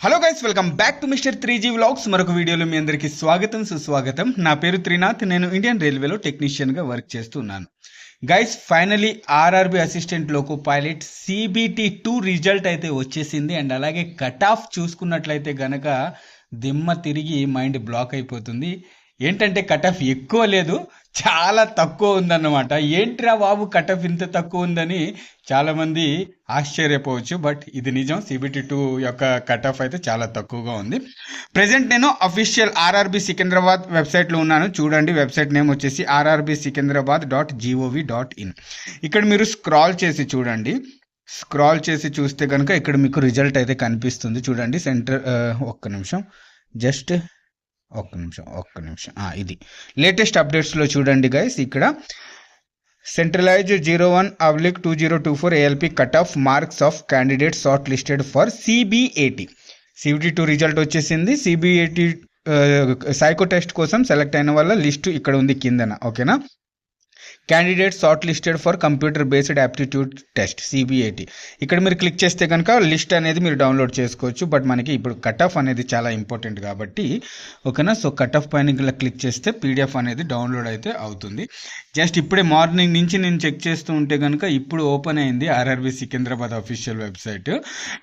Hello guys welcome back to mister three G vlogs మరొక వీడియోలో మీ అందరికీ స్వాగతం సుస్వాగతం. నా పేరు త్రినాథ్ నేను ఇండియన్ రైల్వేలో టెక్నీషియన్గా వర్క్ చేస్తున్నాను. Guys finally RRB assistant loco pilot CBT two result అయితే వచ్చేసింది. అండ్ అలాగే కట్ ఆఫ్ చూసుకున్నట్లయితే గనక దిమ్మ తిరిగి మైండ్ బ్లాక్ అయిపోతుంది. ఏంటంటే కటఫ్ ఎక్కువ లేదు చాలా తక్కువ ఉందన్నమాట. ఏంట్రా బాబు కటఫ్ ఇంత తక్కువ ఉందని చాలామంది ఆశ్చర్యపోవచ్చు బట్ ఇది నిజం. సిబిటి టూ యొక్క కటఫ్ అయితే చాలా తక్కువగా ఉంది. ప్రజెంట్ నేను అఫీషియల్ ఆర్ఆర్బి సికింద్రాబాద్ వెబ్సైట్లో ఉన్నాను. చూడండి వెబ్సైట్ నేమ్ వచ్చేసి RRB Secunderabad dot G O V dot in. ఇక్కడ మీరు స్క్రాల్ చేసి చూడండి. స్క్రాల్ చేసి చూస్తే కనుక ఇక్కడ మీకు రిజల్ట్ అయితే కనిపిస్తుంది. చూడండి సెంటర్ ఒక్క నిమిషం. జస్ట్ ఒక్క నిమిషం ఒక్క నిమిషం. ఇది. లేటెస్ట్ అప్డేట్స్లో చూడండి గైస్ ఇక్కడ centralise zero one oblique two zero two four ALP cut off marks of candidate short listed for CBAT CBT two result వచ్చేసింది. సిబిఏటి సైకో టెస్ట్ కోసం సెలెక్ట్ అయిన వాళ్ళ లిస్టు ఇక్కడ ఉంది కిందన. ఓకేనా candidate short listed for computer based aptitude test CBIT ఇక్కడ మీరు క్లిక్ చేస్తే కనుక లిస్ట్ అనేది మీరు డౌన్లోడ్ చేసుకోవచ్చు. బట్ మనకి ఇప్పుడు కట్ ఆఫ్ అనేది చాలా ఇంపార్టెంట్ కాబట్టి ఓకేనా? సో కట్ ఆఫ్ పైన ఇలా క్లిక్ చేస్తే పీడిఎఫ్ అనేది డౌన్లోడ్ అయితే అవుతుంది. జస్ట్ ఇప్పుడే మార్నింగ్ నుంచి నేను చెక్ చేస్తూ ఉంటే కనుక ఇప్పుడు ఓపెన్ అయింది RRB Secunderabad official website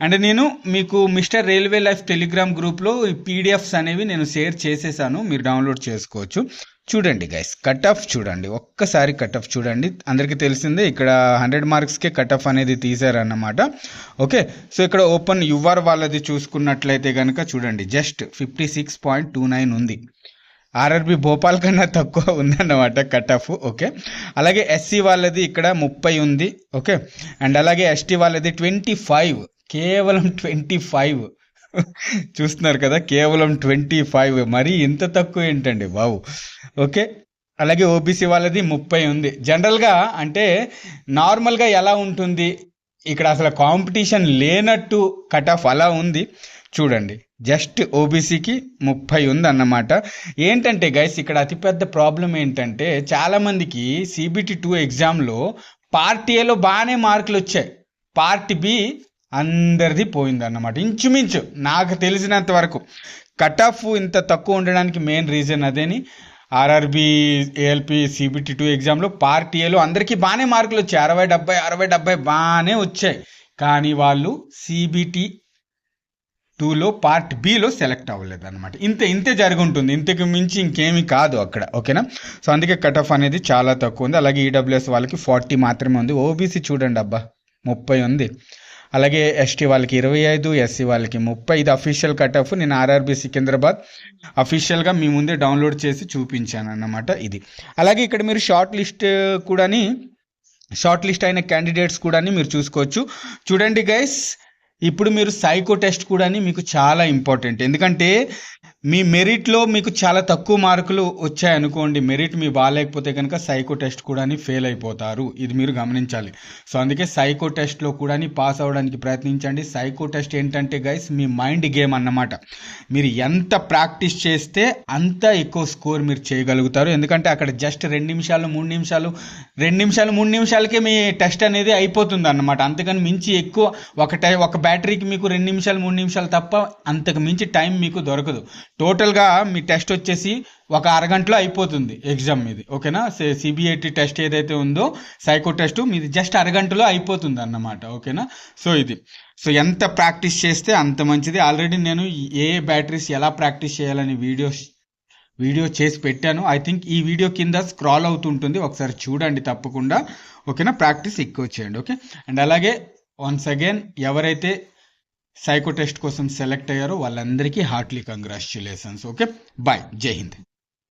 and నేను మీకు మిస్టర్ రైల్వే లైఫ్ టెలిగ్రామ్ గ్రూప్లో ఈ పీడిఎఫ్స్ అనేవి నేను షేర్ చేసేసాను. మీరు డౌన్లోడ్ చేసుకోవచ్చు. చూడండి గైస్ కట్ ఆఫ్ చూడండి. ఒక్కసారి కట్ ఆఫ్ చూడండి. అందరికీ తెలిసిందే ఇక్కడ హండ్రెడ్ మార్క్స్కే కట్ ఆఫ్ అనేది తీసారన్నమాట ఓకే సో ఇక్కడ ఓపెన్ యువర్ వాళ్ళది చూసుకున్నట్లయితే కనుక చూడండి. Just fifty six point two nine ఉంది. ఆర్ఆర్బి భోపాల్ కన్నా తక్కువ ఉందన్నమాట కట్ ఆఫ్ ఓకే అలాగే ఎస్సీ వాళ్ళది ఇక్కడ ముప్పై ఉంది. ఓకే అండ్ అలాగే ఎస్టీ వాళ్ళది ట్వంటీ ఫైవ్ కేవలం ట్వంటీ ఫైవ్ చూస్తున్నారు కదా కేవలం ట్వంటీ ఫైవ్. మరీ ఇంత తక్కువ ఏంటండి? బావు ఓకే? అలాగే ఓబీసీ వాళ్ళది ముప్పై ఉంది. జనరల్గా అంటే నార్మల్గా ఎలా ఉంటుంది? ఇక్కడ అసలు కాంపిటీషన్ లేనట్టు కట్ ఆఫ్ అలా ఉంది. చూడండి. జస్ట్ ఓబీసీకి ముప్పై ఉంది అన్నమాట ఏంటంటే గైస్ ఇక్కడ అతిపెద్ద ప్రాబ్లం ఏంటంటే చాలామందికి సిబిటి టూ ఎగ్జామ్లో పార్ట్ ఏలో బాగానే మార్కులు వచ్చాయి పార్ట్ బి అందరిది పోయింది అన్నమాట ఇంచుమించు నాకు తెలిసినంత వరకు కట్ ఆఫ్ ఇంత తక్కువ ఉండడానికి మెయిన్ రీజన్ అదేని. ఆర్ఆర్బి ఏఎల్పి సిబిటి టూ ఎగ్జామ్లో పార్ట్ ఏలో అందరికీ బాగానే మార్కులు వచ్చాయి. అరవై డెబ్బై అరవై డెబ్బై బాగానే వచ్చాయి. కానీ వాళ్ళు సిబిటి టూలో పార్ట్ బిలో సెలెక్ట్ అవ్వలేదు అనమాట ఇంత ఇంతే జరుగుంటుంది. ఉంటుంది ఇంతకు మించి ఇంకేమీ కాదు అక్కడ. ఓకేనా? సో అందుకే కట్ ఆఫ్ అనేది చాలా తక్కువ ఉంది. అలాగే ఈడబ్ల్యూఎస్ వాళ్ళకి ఫార్టీ మాత్రమే ఉంది. ఓబీసీ చూడండి అబ్బా ముప్పై ఉంది. అలాగే ఎస్టీ వాళ్ళకి ఇరవై ఐదు ఎస్సీ వాళ్ళకి ముప్పై. ఇది అఫీషియల్ కట్ ఆఫ్ నేను ఆర్ఆర్బి సికింద్రాబాద్. అఫీషియల్గా మీ ముందే డౌన్లోడ్ చేసి చూపించాను అన్నమాట ఇది. అలాగే ఇక్కడ మీరు షార్ట్ లిస్ట్ కూడాని షార్ట్ లిస్ట్ అయిన క్యాండిడేట్స్ కూడా మీరు చూసుకోవచ్చు. చూడండి గైస్ ఇప్పుడు మీరు సైకో టెస్ట్ కూడా మీకు చాలా ఇంపార్టెంట్ ఎందుకంటే మీ మెరిట్లో మీకు చాలా తక్కువ మార్కులు వచ్చాయనుకోండి మెరిట్ మీ బాగాలేకపోతే కనుక సైకో టెస్ట్ కూడా ఫెయిల్ అయిపోతారు. ఇది మీరు గమనించాలి. సో అందుకే సైకో టెస్ట్లో కూడా పాస్ అవ్వడానికి ప్రయత్నించండి. సైకో టెస్ట్ ఏంటంటే గైస్ మీ మైండ్ గేమ్ అన్నమాట. మీరు ఎంత ప్రాక్టీస్ చేస్తే అంత ఎక్కువ స్కోర్ మీరు చేయగలుగుతారు. ఎందుకంటే అక్కడ జస్ట్ రెండు నిమిషాలు మూడు నిమిషాలు రెండు నిమిషాలు మూడు నిమిషాలకే మీ టెస్ట్ అనేది అయిపోతుంది అన్నమాట. అంతకని మించి ఎక్కువ ఒక టై ఒక బ్యాటరీకి మీకు రెండు నిమిషాలు మూడు నిమిషాలు తప్ప అంతకు మించి టైం మీకు దొరకదు. టోటల్గా మీ టెస్ట్ వచ్చేసి ఒక అరగంటలో అయిపోతుంది ఎగ్జామ్ మీది ఓకేనా? సిబిఐటి టెస్ట్ ఏదైతే ఉందో సైకో టెస్ట్ మీది జస్ట్ అరగంటలో అయిపోతుంది అన్నమాట ఓకేనా? సో ఇది. సో ఎంత ప్రాక్టీస్ చేస్తే అంత మంచిది. ఆల్రెడీ నేను ఏ బ్యాటరీస్ ఎలా ప్రాక్టీస్ చేయాలని వీడియోస్ వీడియో చేసి పెట్టాను. ఐ థింక్ ఈ వీడియో కింద స్క్రాల్ అవుతుంటుంది. ఒకసారి చూడండి తప్పకుండా. ఓకేనా? ప్రాక్టీస్ ఎక్కువ చేయండి ఓకే? అండ్ అలాగే వన్స్ అగైన్ ఎవరైతే సైకో టెస్ట్ కోసం సెలెక్ట్ అయ్యారో. వాళ్ళందరికీ హార్ట్లీ కంగ్రాచులేషన్స్. ఓకే? బాయ్ జై హింద్.